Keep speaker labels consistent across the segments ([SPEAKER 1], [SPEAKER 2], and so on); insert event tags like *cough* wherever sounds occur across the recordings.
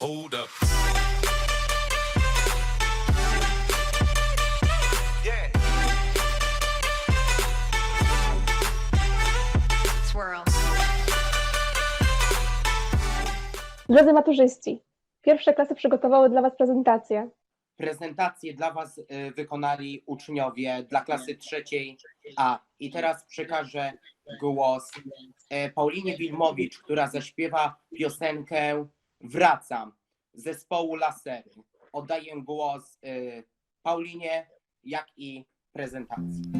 [SPEAKER 1] Hold up.
[SPEAKER 2] Yeah.
[SPEAKER 3] Swirl.
[SPEAKER 4] Drodzy maturzyści, pierwsze klasy przygotowały dla Was prezentację.
[SPEAKER 5] Prezentację dla Was y, wykonali uczniowie dla klasy trzeciej A. I teraz przekażę głos e, Paulinie Wilmowicz, która zaśpiewa piosenkę Wracam zespołu Lasery. Oddaję głos y, Paulinie, jak i prezentacji.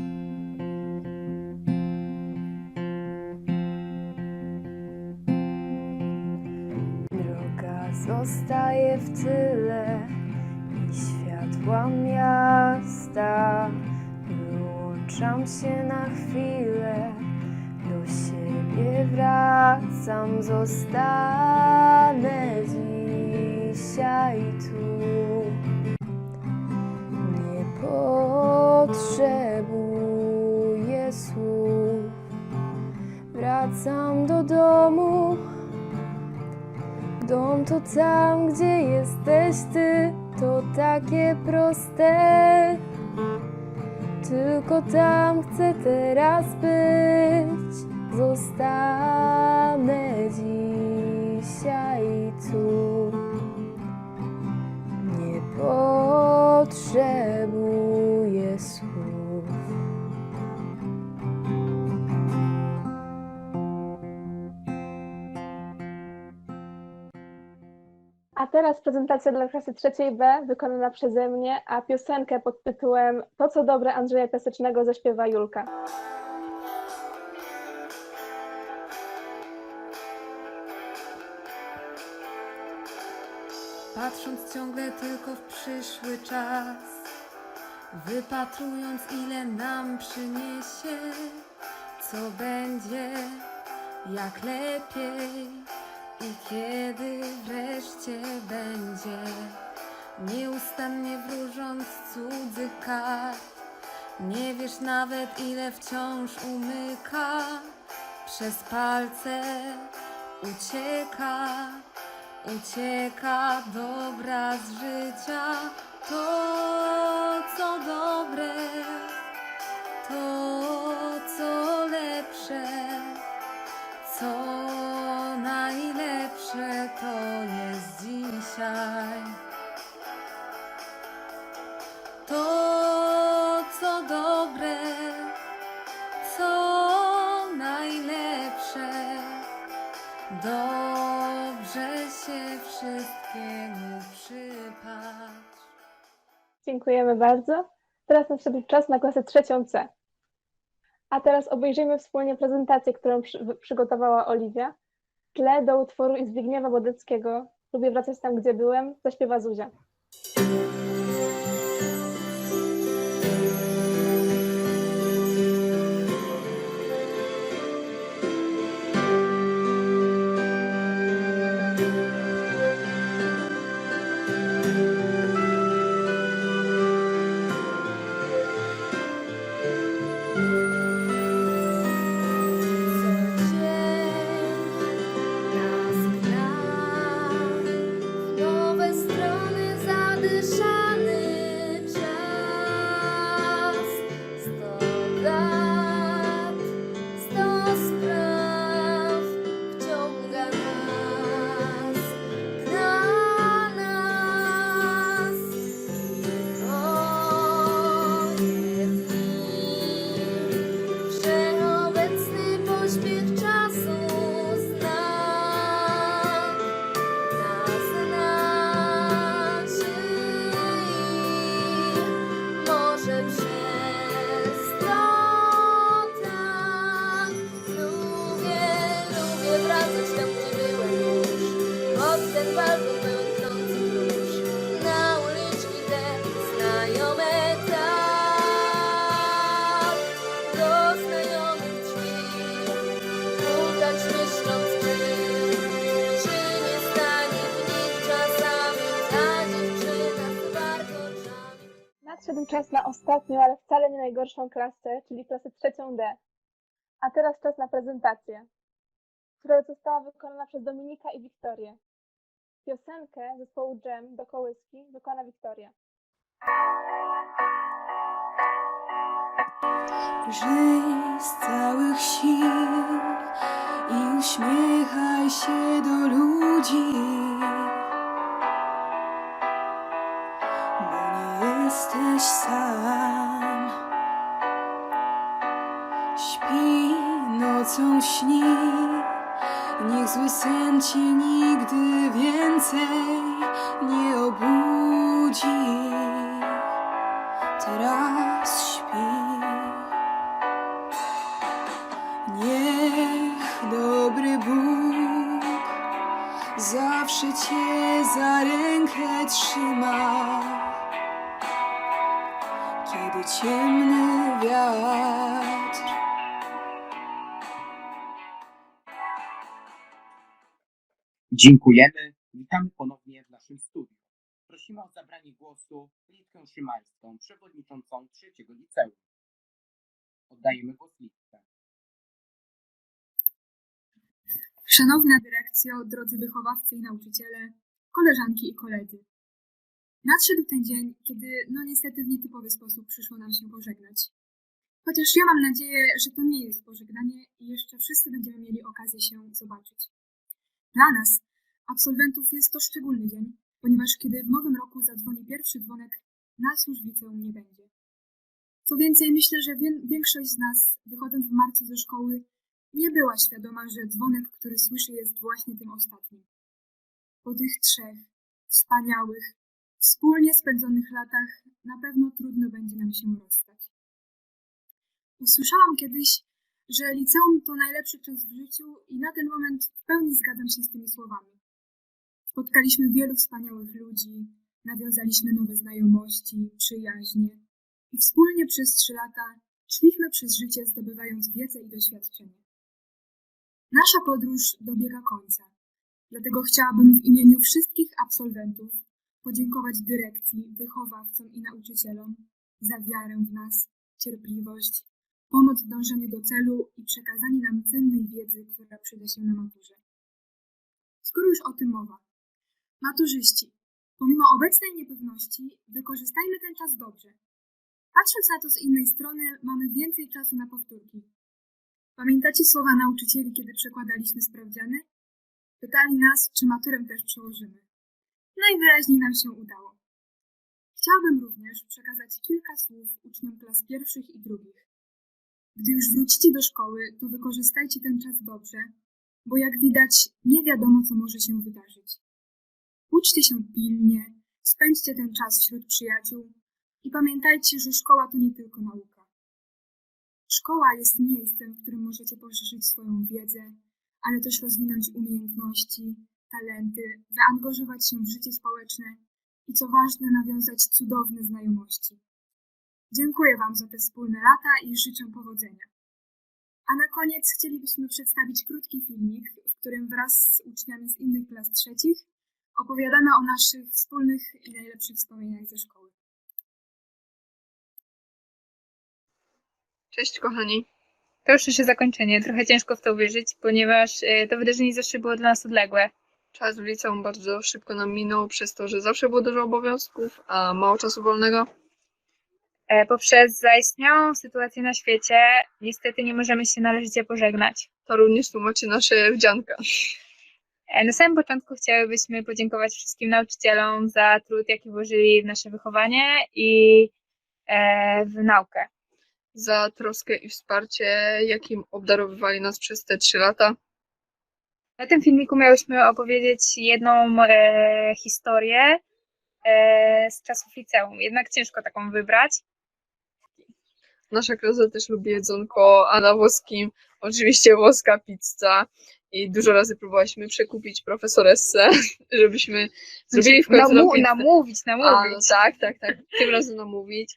[SPEAKER 6] Droga zostaje w tyle i światła miasta. Wyłączam się na chwilę, siebie wracam, zostanę dzisiaj tu. Nie potrzebuję słów, wracam do domu. Dom to tam, gdzie jesteś ty, to takie proste. Tylko tam chcę teraz być. Zostanę dzisiaj tu. Nie potrzebuję słów.
[SPEAKER 4] A teraz prezentacja dla klasy trzeciej B wykonana przeze mnie, a piosenkę pod tytułem To co dobre Andrzeja Piasecznego zaśpiewa Julka.
[SPEAKER 7] Patrząc ciągle tylko w przyszły czas, wypatrując ile nam przyniesie, co będzie, jak lepiej i kiedy wreszcie będzie. Nieustannie wróżąc cudzych kart, nie wiesz nawet ile wciąż umyka, przez palce ucieka. Ucieka dobra z życia to, co dobre, to, co lepsze, co najlepsze to jest dzisiaj. To,
[SPEAKER 4] Dziękujemy bardzo. Teraz nadszedł czas na klasę trzecią C. A teraz obejrzyjmy wspólnie prezentację, którą przy, przygotowała Oliwia. Tle do utworu Zbigniewa Wodeckiego Lubię wracać tam, gdzie byłem, zaśpiewa Zuzia. Nadszedł czas na ostatnią, ale wcale nie najgorszą klasę, czyli klasę trzecią D. A teraz czas na prezentację, która została wykonana przez Dominika i Wiktorię. Piosenkę zespołu Jam do kołyski wykona Wiktoria.
[SPEAKER 7] Żyj z całych sił i uśmiechaj się do ludzi, jesteś sam. Śpi nocą śni, niech zły sen cię nigdy więcej nie obudzi. Teraz śpi. Niech dobry Bóg zawsze cię za rękę trzyma, kiedy ciemny wiatr
[SPEAKER 5] Dziękujemy. Witamy ponownie w naszym studiu. Prosimy o zabranie głosu Litkę Szymańską, przewodniczącą trzeciego liceum. Oddajemy głos Litce.
[SPEAKER 1] Szanowna dyrekcjo, drodzy wychowawcy i nauczyciele, koleżanki i koledzy. Nadszedł ten dzień, kiedy, no niestety w nietypowy sposób przyszło nam się pożegnać. Chociaż ja mam nadzieję, że to nie jest pożegnanie i jeszcze wszyscy będziemy mieli okazję się zobaczyć. Dla nas, absolwentów, jest to szczególny dzień, ponieważ kiedy w nowym roku zadzwoni pierwszy dzwonek, nas już liceum nie będzie. Co więcej, myślę, że wię- większość z nas, wychodząc w marcu ze szkoły, nie była świadoma, że dzwonek, który słyszy, jest właśnie tym ostatnim. Po tych trzech wspaniałych, wspólnie spędzonych latach na pewno trudno będzie nam się rozstać. Usłyszałam kiedyś, że liceum to najlepszy czas w życiu i na ten moment w pełni zgadzam się z tymi słowami. Spotkaliśmy wielu wspaniałych ludzi, nawiązaliśmy nowe znajomości, przyjaźnie i wspólnie przez trzy lata szliśmy przez życie zdobywając wiedzę i doświadczenie. Nasza podróż dobiega końca, dlatego chciałabym w imieniu wszystkich absolwentów podziękować dyrekcji, wychowawcom i nauczycielom za wiarę w nas, cierpliwość, pomoc w dążeniu do celu i przekazanie nam cennej wiedzy, która przyda się na maturze. Skoro już o tym mowa, maturzyści, pomimo obecnej niepewności, wykorzystajmy ten czas dobrze. Patrząc na to z innej strony, mamy więcej czasu na powtórki. Pamiętacie słowa nauczycieli, kiedy przekładaliśmy sprawdziany? Pytali nas, czy maturę też przełożymy. Najwyraźniej nam się udało. Chciałabym również przekazać kilka słów uczniom klas pierwszych i drugich. Gdy już wrócicie do szkoły, to wykorzystajcie ten czas dobrze, bo jak widać, nie wiadomo, co może się wydarzyć. Uczcie się pilnie, spędźcie ten czas wśród przyjaciół i pamiętajcie, że szkoła to nie tylko nauka. Szkoła jest miejscem, w którym możecie poszerzyć swoją wiedzę, ale też rozwinąć umiejętności, talenty, zaangażować się w życie społeczne i co ważne, nawiązać cudowne znajomości. Dziękuję Wam za te wspólne lata i życzę powodzenia. A na koniec chcielibyśmy przedstawić krótki filmik, w którym wraz z uczniami z innych klas trzecich opowiadamy o naszych wspólnych i najlepszych wspomnieniach ze szkoły.
[SPEAKER 2] Cześć kochani.
[SPEAKER 3] To już nasze zakończenie. Trochę ciężko w to uwierzyć, ponieważ e, to wydarzenie zawsze było dla nas odległe.
[SPEAKER 2] Czas w liceum bardzo szybko nam minął przez to, że zawsze było dużo obowiązków, a mało czasu wolnego.
[SPEAKER 3] E, Poprzez zaistniałą sytuację na świecie, niestety nie możemy się należycie pożegnać.
[SPEAKER 2] To również tłumaczy nasze wdzianka.
[SPEAKER 3] E, Na samym początku chciałybyśmy podziękować wszystkim nauczycielom za trud, jaki włożyli w nasze wychowanie i e, w naukę.
[SPEAKER 2] Za troskę i wsparcie, jakim obdarowywali nas przez te trzy lata.
[SPEAKER 3] Na tym filmiku miałyśmy opowiedzieć jedną e, historię e, z czasów liceum. Jednak ciężko taką wybrać.
[SPEAKER 2] Nasza klasa też lubi jedzonko, a na włoskim oczywiście włoska pizza. I dużo razy próbowaliśmy przekupić profesoressę, *laughs* żebyśmy zrobili w końcu
[SPEAKER 3] Namu-
[SPEAKER 2] nam pizzę.
[SPEAKER 3] namówić,
[SPEAKER 2] A, no
[SPEAKER 3] namówić.
[SPEAKER 2] tak, tak, tak. Tym razem namówić.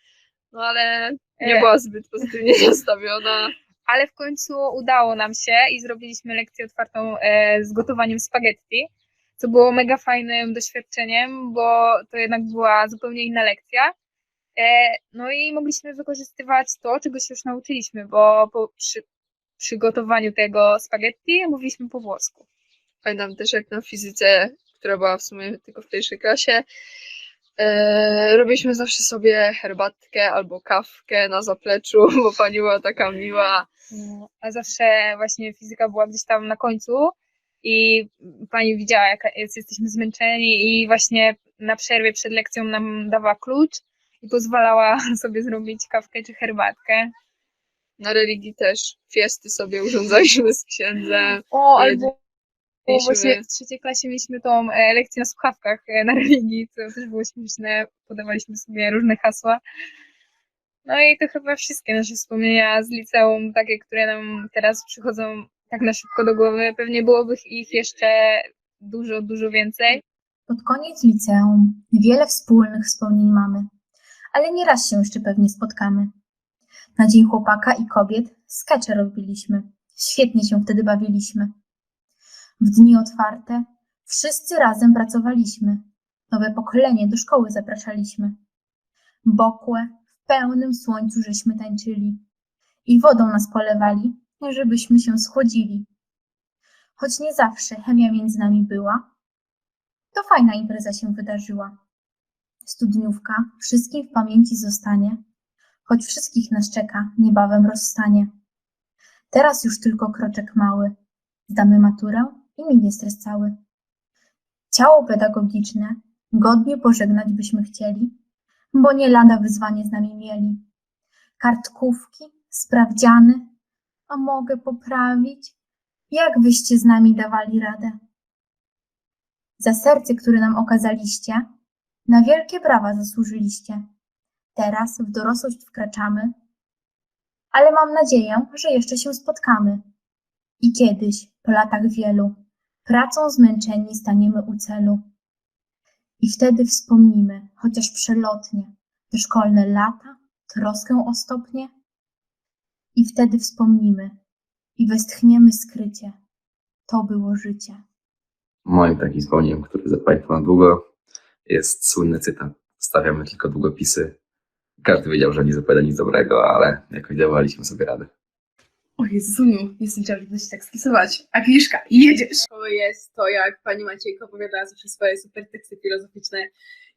[SPEAKER 2] No ale nie
[SPEAKER 3] E.
[SPEAKER 2] była zbyt pozytywnie *laughs* nastawiona.
[SPEAKER 3] Ale w końcu udało nam się i zrobiliśmy lekcję otwartą e, z gotowaniem spaghetti, co było mega fajnym doświadczeniem, bo to jednak była zupełnie inna lekcja. E, no i mogliśmy wykorzystywać to, czego się już nauczyliśmy, bo przy, przygotowaniu tego spaghetti mówiliśmy po włosku.
[SPEAKER 2] Pamiętam też jak na fizyce która była w sumie tylko w pierwszej klasie, e, robiliśmy zawsze sobie herbatkę albo kawkę na zapleczu, *laughs* bo pani była taka miła.
[SPEAKER 3] A zawsze właśnie fizyka była gdzieś tam na końcu i pani widziała, jak jest, jesteśmy zmęczeni i właśnie na przerwie przed lekcją nam dawała klucz i pozwalała *laughs* sobie zrobić kawkę czy herbatkę.
[SPEAKER 2] Na religii też fiesty sobie urządzaliśmy z księdzem.
[SPEAKER 3] O, albo bo właśnie w trzeciej klasie mieliśmy tą e, lekcję na słuchawkach e, na religii, co też było śmieszne. Podawaliśmy sobie różne hasła. No i to chyba wszystkie nasze wspomnienia z liceum, takie, które nam teraz przychodzą tak na szybko do głowy. Pewnie byłoby ich jeszcze dużo, dużo więcej.
[SPEAKER 8] Pod koniec liceum wiele wspólnych wspomnień mamy, ale nie raz się jeszcze pewnie spotkamy. Na Dzień Chłopaka i Kobiet skecze robiliśmy. Świetnie się wtedy bawiliśmy. W dni otwarte wszyscy razem pracowaliśmy. Nowe pokolenie do szkoły zapraszaliśmy. Bokłe w pełnym słońcu żeśmy tańczyli i wodą nas polewali, żebyśmy się schłodzili. Choć nie zawsze chemia między nami była, to fajna impreza się wydarzyła. Studniówka wszystkim w pamięci zostanie, choć wszystkich nas czeka niebawem rozstanie. Teraz już tylko kroczek mały. Zdamy maturę i minie stres cały. Ciało pedagogiczne godnie pożegnać byśmy chcieli, bo nie lada wyzwanie z nami mieli. Kartkówki, sprawdziany, a mogę poprawić, jak wyście z nami dawali radę za serce, które nam okazaliście, na wielkie brawa zasłużyliście. Teraz w dorosłość wkraczamy, ale mam nadzieję, że jeszcze się spotkamy. I kiedyś, po latach wielu, pracą zmęczeni staniemy u celu. I wtedy wspomnimy, chociaż przelotnie, te szkolne lata, troskę o stopnie. I wtedy wspomnimy i westchniemy skrycie. To było życie.
[SPEAKER 9] Moim takim wspomnieniem, który zapamiętam na długo, jest słynny cytat. Stawiamy tylko długopisy. Każdy wiedział, że nie zapowiada nic dobrego, ale jakoś dawaliśmy sobie radę.
[SPEAKER 10] O Jezuniu, nie sądziłam, że będę się tak stresować. Agnieszka, jedziesz! To jest to, jak pani Maciejko opowiadała zawsze swoje super teksty filozoficzne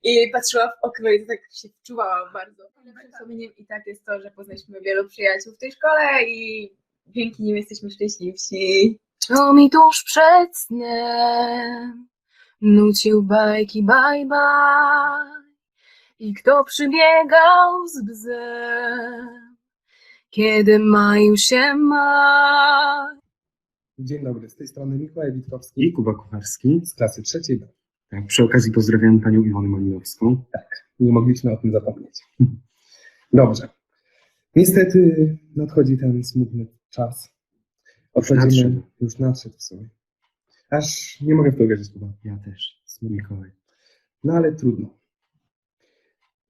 [SPEAKER 10] i patrzyła w okno i to tak się wczuwała bardzo. Najlepszym wspomnieniem i tak jest to, że poznaliśmy wielu przyjaciół w tej szkole i dzięki nim jesteśmy szczęśliwsi.
[SPEAKER 11] To mi tuż przed snem nucił bajki bye bye i kto przybiegał z bzem, kiedy maju się maj.
[SPEAKER 12] Dzień dobry, z tej strony Mikołaj Witkowski
[SPEAKER 13] i Kuba Kucharski.
[SPEAKER 12] z klasy trzeciej B.
[SPEAKER 13] Tak, przy okazji pozdrawiam panią Iwonę Malinowską.
[SPEAKER 12] Nie mogliśmy o tym zapomnieć. Dobrze. Niestety nadchodzi ten smutny czas. Odchodzimy, już nadszedł w sumie. Aż nie mogę w to uwierzyć chyba.
[SPEAKER 13] Ja też,
[SPEAKER 12] Smutno.
[SPEAKER 13] Mikołaj.
[SPEAKER 12] No ale trudno.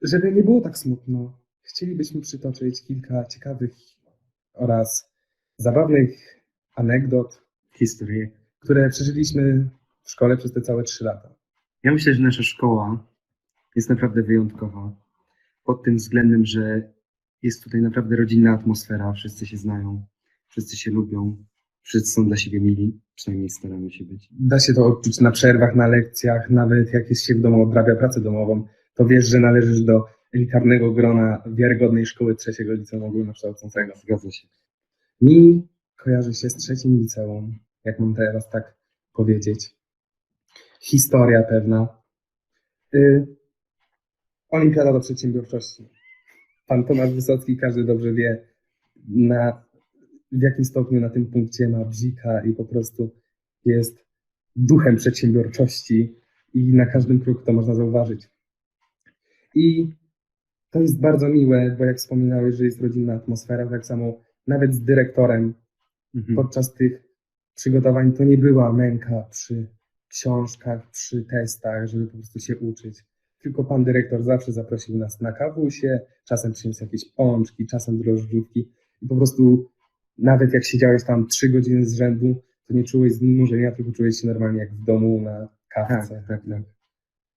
[SPEAKER 12] Żeby nie było tak smutno, chcielibyśmy przytoczyć kilka ciekawych oraz zabawnych anegdot,
[SPEAKER 13] Historię.
[SPEAKER 12] które przeżyliśmy w szkole przez te całe trzy lata.
[SPEAKER 13] Ja myślę, że nasza szkoła jest naprawdę wyjątkowa. Pod tym względem, że jest tutaj naprawdę rodzinna atmosfera, wszyscy się znają, wszyscy się lubią, wszyscy są dla siebie mili, przynajmniej staramy się być.
[SPEAKER 12] Da się to odczuć na przerwach, na lekcjach, nawet jak jest się w domu, odrabia pracę domową, to wiesz, że należysz do elitarnego grona wiarygodnej szkoły trzeciego liceum ogólnokształcącego.
[SPEAKER 13] Zgadza się.
[SPEAKER 12] Mi kojarzy się z trzecim liceum, jak mam teraz tak powiedzieć. Historia pewna. Y, Olimpiada do przedsiębiorczości. Pan Tomasz Wysocki, każdy dobrze wie, na, w jakim stopniu na tym punkcie ma bzika i po prostu jest duchem przedsiębiorczości i na każdym kroku to można zauważyć. I to jest bardzo miłe, bo jak wspominałeś, że jest rodzinna atmosfera, tak samo nawet z dyrektorem
[SPEAKER 13] Mhm.
[SPEAKER 12] podczas tych przygotowań to nie była męka przy książkach, przy testach, żeby po prostu się uczyć. Tylko pan dyrektor zawsze zaprosił nas na kawusie, czasem przyniósł jakieś pączki, czasem drożdżówki i po prostu nawet jak siedziałeś tam trzy godziny z rzędu, to nie czułeś znużenia, tylko czułeś się normalnie jak w domu na
[SPEAKER 13] Tak,
[SPEAKER 12] kawce.
[SPEAKER 13] tak, tak.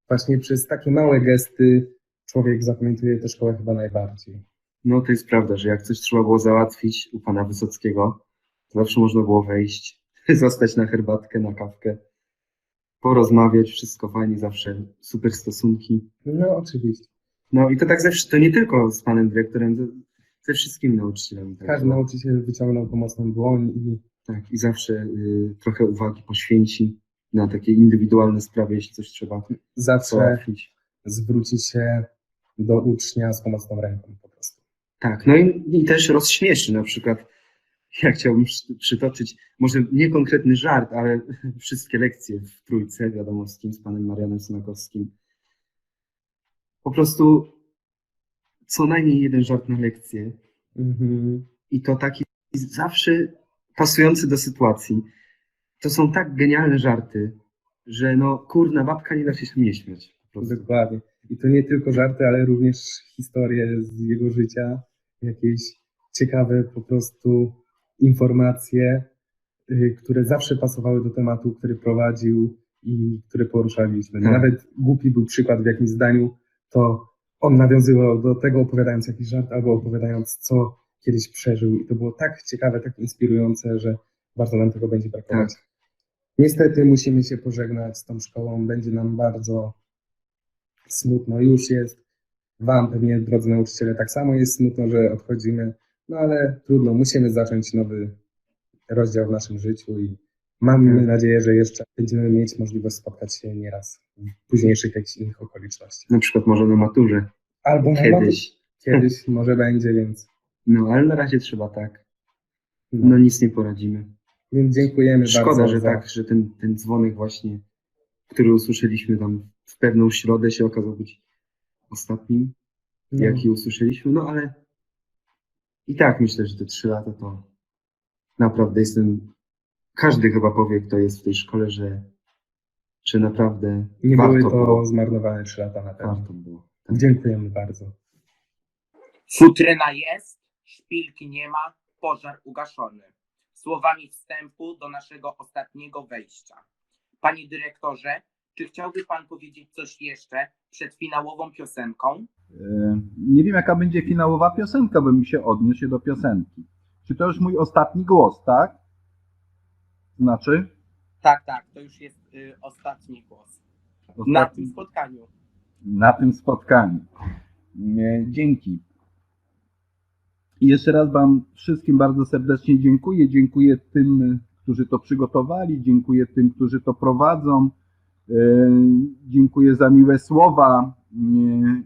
[SPEAKER 12] Właśnie przez takie małe gesty człowiek zapamiętuje tę szkołę chyba najbardziej.
[SPEAKER 13] No to jest prawda, że jak coś trzeba było załatwić u pana Wysockiego, to zawsze można było wejść, *laughs* zostać na herbatkę, na kawkę porozmawiać, wszystko fajnie, zawsze super stosunki.
[SPEAKER 12] No oczywiście.
[SPEAKER 13] No i to tak zawsze, to nie tylko z panem dyrektorem, to ze wszystkimi nauczycielami. tak
[SPEAKER 12] Każdy
[SPEAKER 13] było.
[SPEAKER 12] nauczyciel wyciągnął pomocną dłoń i
[SPEAKER 13] Tak, i zawsze y, trochę uwagi poświęci na takie indywidualne sprawy, jeśli coś trzeba
[SPEAKER 12] zawsze
[SPEAKER 13] załatwić.
[SPEAKER 12] zwróci się do ucznia z pomocną ręką po prostu.
[SPEAKER 13] Tak, no i, i też rozśmieszy na przykład, *laughs* ja chciałbym przy- przytoczyć, może nie konkretny żart, ale *laughs* wszystkie lekcje w trójce, wiadomo z kim, z panem Marianem Synakowskim. Po prostu co najmniej jeden żart na lekcję
[SPEAKER 12] Mhm.
[SPEAKER 13] i to taki zawsze pasujący do sytuacji. To są tak genialne żarty, że no kurna babka nie da się nie śmiać.
[SPEAKER 12] Dokładnie. I to nie tylko żarty, ale również historie z jego życia, jakieś ciekawe po prostu informacje, y, które zawsze pasowały do tematu, który prowadził i które poruszaliśmy.
[SPEAKER 13] Tak.
[SPEAKER 12] Nawet głupi był przykład w jakimś zdaniu, to on nawiązywał do tego opowiadając jakiś żart albo opowiadając, co kiedyś przeżył. I to było tak ciekawe, tak inspirujące, że bardzo nam tego będzie brakować.
[SPEAKER 13] Tak.
[SPEAKER 12] Niestety musimy się pożegnać z tą szkołą. Będzie nam bardzo smutno. Już jest. Wam pewnie, drodzy nauczyciele, tak samo jest smutno, że odchodzimy. No ale trudno, musimy zacząć nowy rozdział w naszym życiu i mamy
[SPEAKER 13] Tak.
[SPEAKER 12] nadzieję, że jeszcze będziemy mieć możliwość spotkać się nieraz w późniejszych jakichś innych okolicznościach.
[SPEAKER 13] Na przykład może na maturze.
[SPEAKER 12] Albo na
[SPEAKER 13] Kiedyś.
[SPEAKER 12] Kiedyś *laughs* może będzie, więc,
[SPEAKER 13] No, ale na razie trzeba tak.
[SPEAKER 12] no.
[SPEAKER 13] No nic nie poradzimy.
[SPEAKER 12] więc dziękujemy
[SPEAKER 13] Szkoda,
[SPEAKER 12] bardzo.
[SPEAKER 13] że
[SPEAKER 12] za-
[SPEAKER 13] tak, że ten, ten dzwonek właśnie, który usłyszeliśmy tam w pewną środę się okazał być ostatnim,
[SPEAKER 12] no,
[SPEAKER 13] jaki usłyszeliśmy, no ale i tak myślę, że te trzy lata to naprawdę jestem, każdy chyba powie, kto jest w tej szkole, że, że naprawdę
[SPEAKER 12] Nie
[SPEAKER 13] warto
[SPEAKER 12] były to
[SPEAKER 13] było.
[SPEAKER 12] zmarnowane trzy lata na pewno.
[SPEAKER 13] Warto było. Tak.
[SPEAKER 12] Dziękujemy bardzo.
[SPEAKER 5] Futryna jest, szpilki nie ma, pożar ugaszony. Słowami wstępu do naszego ostatniego wejścia. Panie dyrektorze, czy chciałby pan powiedzieć coś jeszcze przed finałową piosenką?
[SPEAKER 14] E, Nie wiem, jaka będzie finałowa piosenka, bym się odniósł do piosenki. Czy to już mój ostatni głos, tak? Znaczy?
[SPEAKER 5] Tak, tak, to już jest y, ostatni głos. Na
[SPEAKER 14] Ostatni,
[SPEAKER 5] tym spotkaniu.
[SPEAKER 14] na tym spotkaniu. E, Dzięki. I jeszcze raz Wam wszystkim bardzo serdecznie dziękuję. Dziękuję tym, którzy to przygotowali, dziękuję tym, którzy to prowadzą. E, Dziękuję za miłe słowa. E,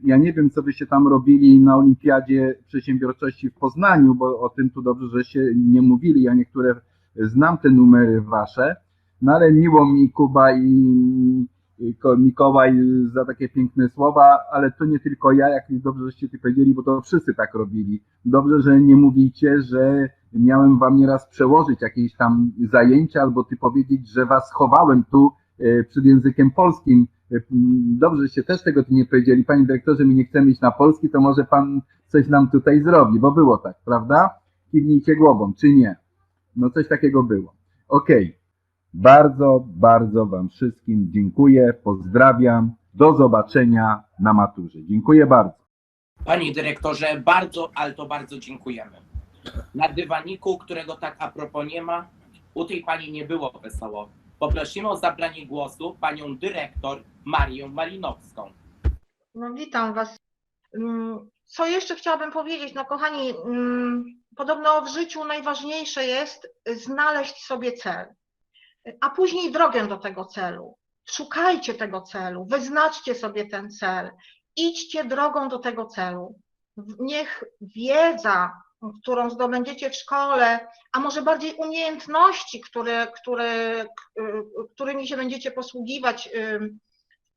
[SPEAKER 14] Ja nie wiem, co byście tam robili na Olimpiadzie Przedsiębiorczości w Poznaniu, bo o tym tu dobrze, że się nie mówili. Ja niektóre znam te numery wasze, no ale miło mi Kuba i i Ko- Mikołaj za takie piękne słowa, ale to nie tylko ja, jak dobrze, żeście ty powiedzieli, bo to wszyscy tak robili. Dobrze, że nie mówicie, że miałem wam nieraz przełożyć jakieś tam zajęcia, albo ty powiedzieć, że was chowałem tu e, przed językiem polskim. E, Dobrze, żeście też tego tu nie powiedzieli. Panie dyrektorze, my nie chcemy iść na polski, to może pan coś nam tutaj zrobi, bo było tak, prawda? Kiwnijcie głową, czy nie? No coś takiego było. Okej. Bardzo, bardzo Wam wszystkim dziękuję, pozdrawiam. Do zobaczenia na maturze. Dziękuję bardzo.
[SPEAKER 5] Panie dyrektorze, bardzo, ale to bardzo dziękujemy. Na dywaniku, którego tak a propos nie ma, u tej pani nie było wesoło. Poprosimy o zabranie głosu panią dyrektor Marię Malinowską.
[SPEAKER 15] No, witam Was. Mm, Co jeszcze chciałabym powiedzieć? No, kochani, mm, podobno w życiu najważniejsze jest znaleźć sobie cel, a później drogę do tego celu. Szukajcie tego celu, wyznaczcie sobie ten cel, idźcie drogą do tego celu. Niech wiedza, którą zdobędziecie w szkole, a może bardziej umiejętności, które, które, k- którymi się będziecie posługiwać ym,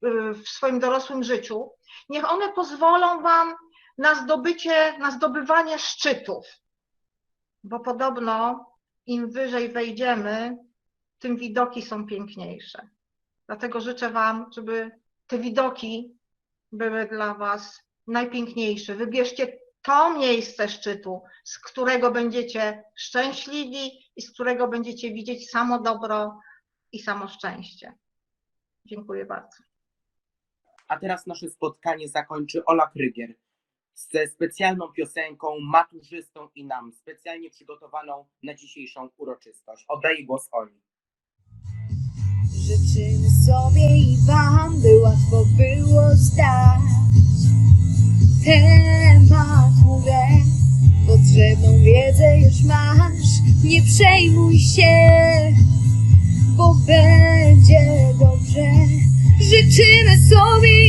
[SPEAKER 15] y, w swoim dorosłym życiu, niech one pozwolą Wam na zdobycie, na zdobywanie szczytów, bo podobno im wyżej wejdziemy, tym widoki są piękniejsze. Dlatego życzę Wam, żeby te widoki były dla Was najpiękniejsze. Wybierzcie to miejsce szczytu, z którego będziecie szczęśliwi i z którego będziecie widzieć samo dobro i samo szczęście. Dziękuję bardzo.
[SPEAKER 5] A teraz nasze spotkanie zakończy Ola Krygier ze specjalną piosenką maturzystą i nam, specjalnie przygotowaną na dzisiejszą uroczystość. Oddaję głos Oli.
[SPEAKER 6] Życzymy
[SPEAKER 4] sobie i wam, by łatwo było zdać tę maturę. Potrzebną wiedzę już masz, nie przejmuj się, bo będzie dobrze. Życzymy sobie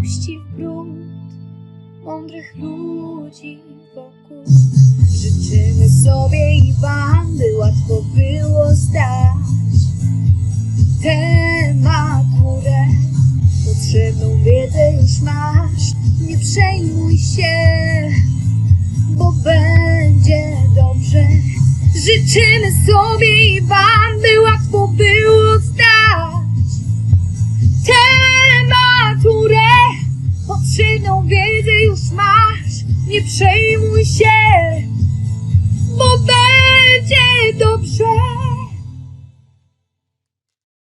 [SPEAKER 4] miłości w mądrych ludzi wokół. Życzymy sobie i wam, by łatwo było zdać tę maturę. Potrzebną wiedzę już masz, nie przejmuj się, bo będzie dobrze. Życzymy sobie i wam, by łatwo było masz, nie przejmuj się,